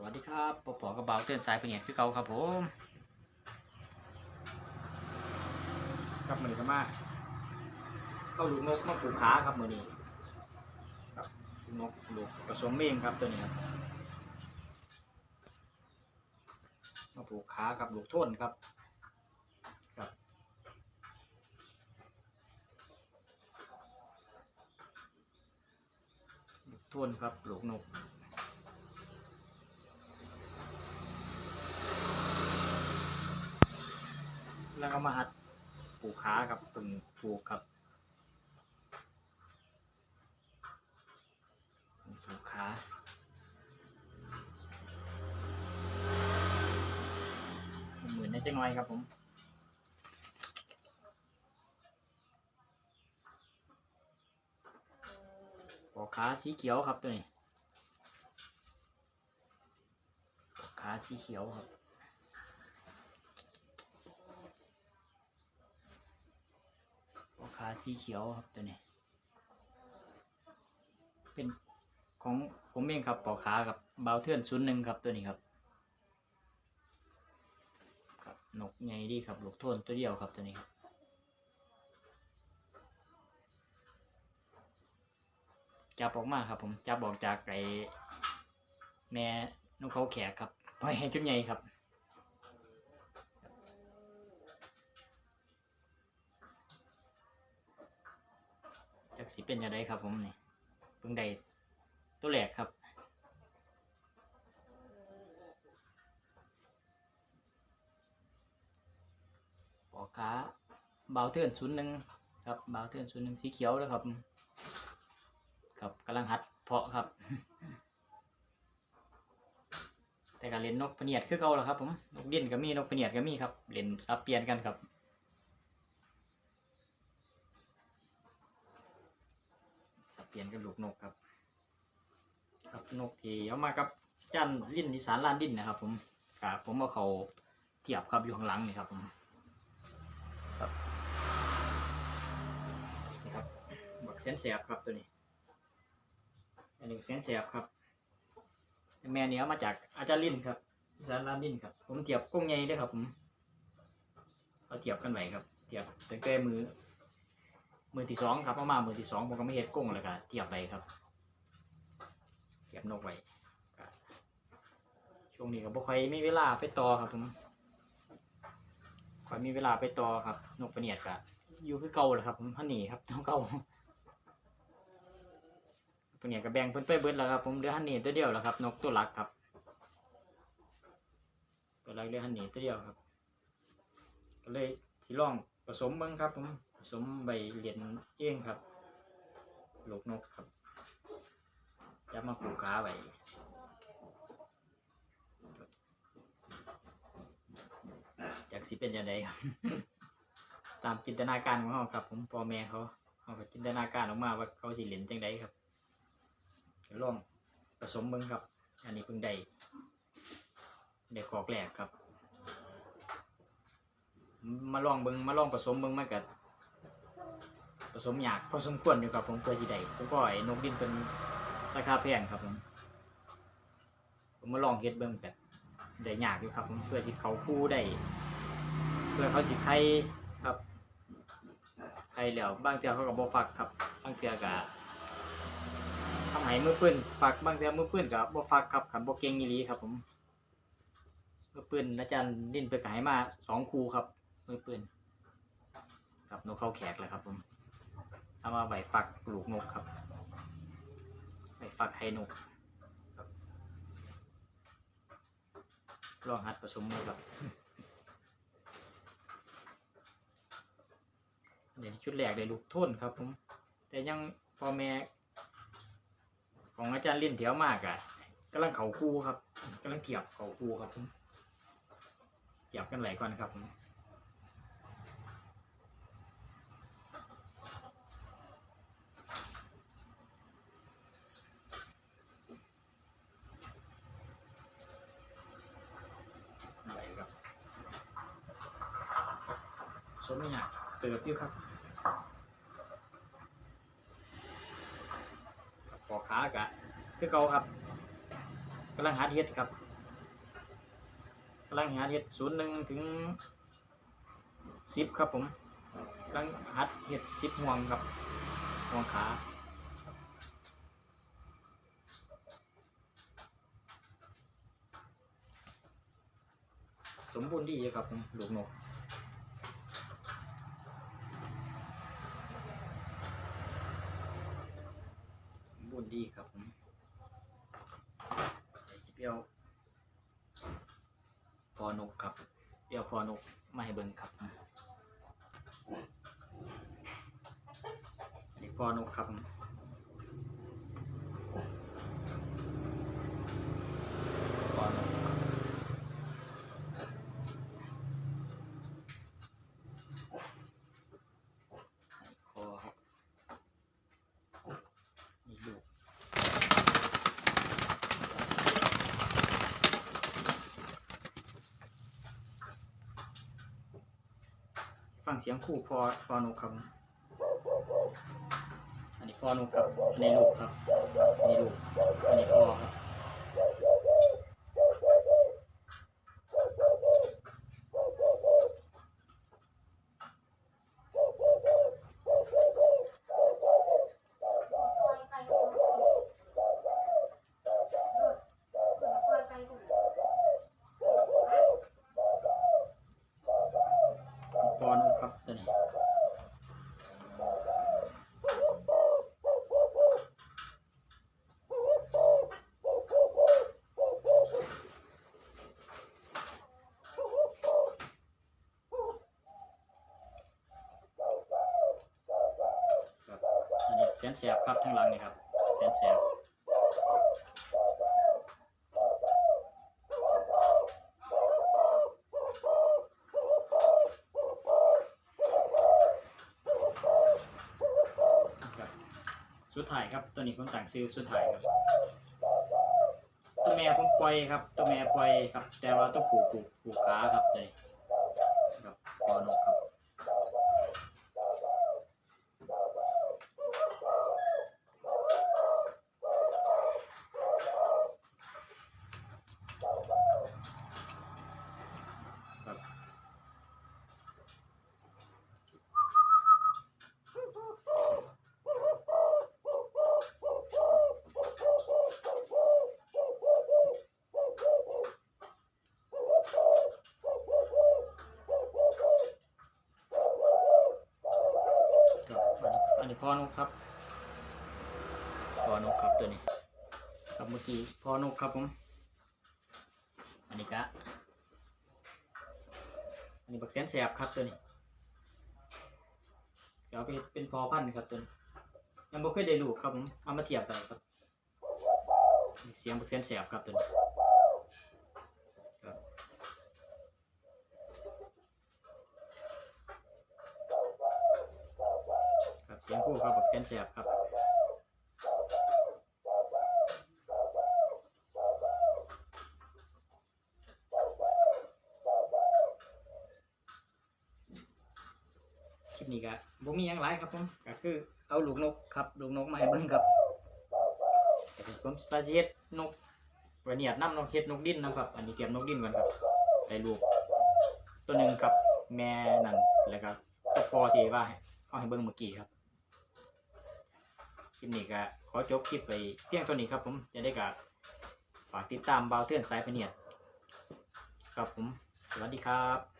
สวัสดีครับปอปอกระเบาเตือนสายเปลี่ยนคือเก่าครับผมครับมือก็มาเข้าลูกนกมาปลูกขาครับมือนี้ครับนกลูกผสมเองครับตัวนี้ครับมาปลูกขาครับลูกท่นครับครับลูกท่นครับลูกนก แล้วก็มาหัดปลูกขาครับปึงปลูกครับปลูกขาเหมือนในจังน้อยครับผมปลูกขาสีเขียวครับตัวนี้ปูขาสีเขียวครับ ปอกขาสีเขียวครับตัวนี้ เป็นของผมเองครับปอกขากับเบาเทือนศูนย์หนึ่งครับตัวนี้ครับครับนกใหญ่ดีครับลูกโทนตัวเดียวครับตัวนี้ครับจับออกมาครับ ผมจับออกจากไอแม่นกเขาแขกครับปล่อยให้จุดใหญ่ครับ จาก สิเป็นยังไงครับผมนี่เพิ่งได้ตัวแรกครับ ปอขาเบาเทือนศูนย์หนึ่งครับเบาเทือนศูนย์หนึ่งสีเขียวเลยครับ ครับกำลังหัดเพาะครับ แต่การเล่นนกพเนียดคือเก่าแล้วครับผม นกเด่นก็มีนกพเนียดก็มีครับเล่นซับเปลี่ยนกันครับับลูกนกครับ ครับนกที่เอามากับจันลิ้นอีสานล้านดินนะครับ ผมครับผมเอาเขาเทียบครับอยู่ข้างหลังนี่ครับผมครับนี่ครับบักเส้นแสบครับตัวนี้ อันนี้บักเส้นแสบครับ แม่เนี้ยมาจากอาจารย์ลิ้นครับอีสานล้านดินครับ ผมเทียบกุ้งใหญ่ด้วยครับ ผมเอาเทียบกันไว้ครับ เทียบตั้งแต่มือ มือที่สองครับเอามามือที่สองผมก็ไม่เฮ็ดกุ้งแล้วก็เทียบไปครับเทียบนกไว้ช่วงนี้ก็บ่ค่อยมีเวลาไปต่อครับผมค่อยมีเวลาไปต่อครับ นกปะเนียดก็อยู่คือเก่าแหละครับผมฮันนี่ครับนกเก่าปะเนียดก็แบ่งเพิ่นไปเบิดแล้วครับ ผมเหลือฮันนี่ตัวเดียวแล้วครับ นกตัวหลักครับตัวหลักเหลือฮันนี่ตัวเดียวครับ ก็เลยสิลองผสมเบิ่งครับผม ผสมใบเหรียญเอี้ยงครับลูกนกครับ จะมาปลูกขาไว้จากสิเป็นยังไงครับ ตามจินตนาการของเขาครับ ผมพ่อแม่เขาเขาก็จินตนาการออกมาว่าเขาสิเหรียญจังไดครับลองผสมเบิ่งครับ อันนี้เพิ่งได้ได้ขอกแรกครับ มาลองเบิ่งมาลองผสมเบิ่งมากัผ สมอยากพอสมควรอยู่ครับผมเพื่อสิได้สมพอไอ้นกดินเป็นราคาแพงครับผมผมมาลองเฮ็ดเบิ่งแบบได้ยากอยู่ครับผมเพื่อสิเขาคู่ได้เพื่อเขาสิไข่ครับไข่แล้วบางเทื่อเขาก็บ่ฟักครับบางเทื่อก็ทำให้มือปืนฟักบางเทื่อมือปืนก็บ่ฟักครับคันบ่เก่งอีหลีครับผมมือปืนอาจารย์ดินไปขายมาสองคู่ครับมือปืนกับนกเขาแขกเลยครับผม เอามาใบฟักลูกนกครับใบฟักไข่นกลองหัดผสมมือครับเดี๋ยวชุดแรกได้ลูกโทนครับผมแต่ยังพ่อแม่ของอาจารย์เล่นเถียวมากอะกำลังเขาคู่ครับกำลังเทียบเขาคู่ครับผมเทียบกันไหลายก่อนครับผม ไหลครับ สมเนี่ยเติบอยู่ครับปอกขากะคือเก่าครับกำลังหาเฮ็ดครับกำลังหาเฮ็ดศูนย์หนึ่งถึงสิบครับผมกำลังหัดเฮ็ดสิบห่วงครับห่วงขาสมบูรณ์ดีอยู่ครับลูกนก สมบูรณ์ ดีครับผมเดี๋ยวสิเปียวพอนกครับเปียวพอนกมาให้เบิ่งครับอันนี้พอนกครับผมพอนกครับคอครับนี่ลูก ฟัง เสียงคู่พอพอนกครับ อันนี้พอนกครับ อันนี้ลูกครับ อันนี้ลูก อันนี้พอครับ พอนกครับตัวนี้ ครับ เสียนแสบครับทั้งหลังนี่ครับเสียนแสบสุดท้ายครับตัวนี้ผมต่างซื้อสุดท้ายครับตัวแม่ผมปล่อยครับตัวแม่ปล่อยครับ แต่ว่าต้องผูกผูกผูกขาครับตัวนี้ครับพอนก อนนี้อันนี้พ่อนกครับพ่อนกครับตัวนี้ ครับเมื่อกี้พ่อนกครับผมอันนี้กะอันนี้บักเสียนแสบครับตัวนี้เดี๋ยวเอาไปเป็นพอพันต์ครับตัวนี้ยังบ่เคยได้ลูกครับผมเอามาเทียบกันครับเสียงบักเสียนแสบครับตัวนี้ครับ คู่ครับบักเสียนแสบครับคลิปนี้ก็บ่มีหยังหลครับผมก็คือเอาลูกนกครับลูกนกมาให้เบิ่งครับผมผมสิเฮ็ดนกวันนี้นำนกเฮ็ดนกดินนะครับ อันนี้เตรียมนกดินก่อนครับได้ลูกตัวหนึ่งครับแม่นั่นแล้วก็ตัวพ่อที่ว่าให้เอาให้เบิ่งเมื่อกี้ครับ คลิปนี้ก็ขอจบคลิปไปเพียงเท่านี้ครับผมจะได้กับฝากติดตามเบาเทือนสายพเนียดครับผม สวัสดีครับ